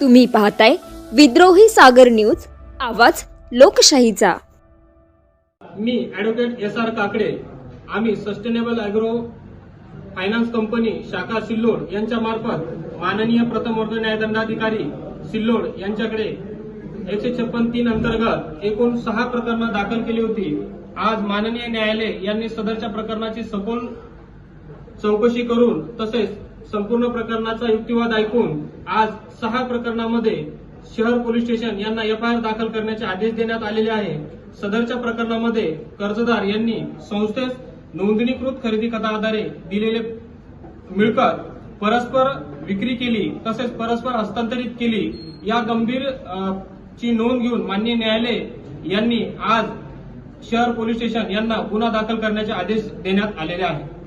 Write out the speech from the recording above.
तुम्ही पाहताय विद्रोही सागर न्यूज आवाज लोकशाहीचा. मी ॲडव्होकेट एस आर काकडे आम्ही सस्टेनेबल अॅग्रो फायनान्स कंपनी शाखा सिल्लोड यांच्या मार्फत माननीय प्रथम वर्ग न्यायदंडाधिकारी सिल्लोड यांच्याकडे एकशे छप्पन तीन अंतर्गत एकूण सहा प्रकरणं दाखल केली होती. आज माननीय न्यायालय यांनी सदरच्या प्रकरणाची सखोल चौकशी करून तसेच संपूर्ण प्रकरणाचा युक्तिवाद ऐकून आज सहा प्रकरणामध्ये शहर पोलीस स्टेशन यांना एफआयआर दाखल करण्याचे आदेश देण्यात आलेले आहे. सदरच्या प्रकरणामध्ये कर्जदार यांनी संस्थेस नोंदणीकृत खरेदी खताआधारे दिलेले मिळकत परस्पर विक्री केली तसेच परस्पर हस्तांतरित केली. या गंभीर ची नोंद घेऊन मान्य न्यायालय यांनी आज शहर पोलीस स्टेशन यांना गुन्हा दाखल करण्याचे आदेश देण्यात आलेले आहेत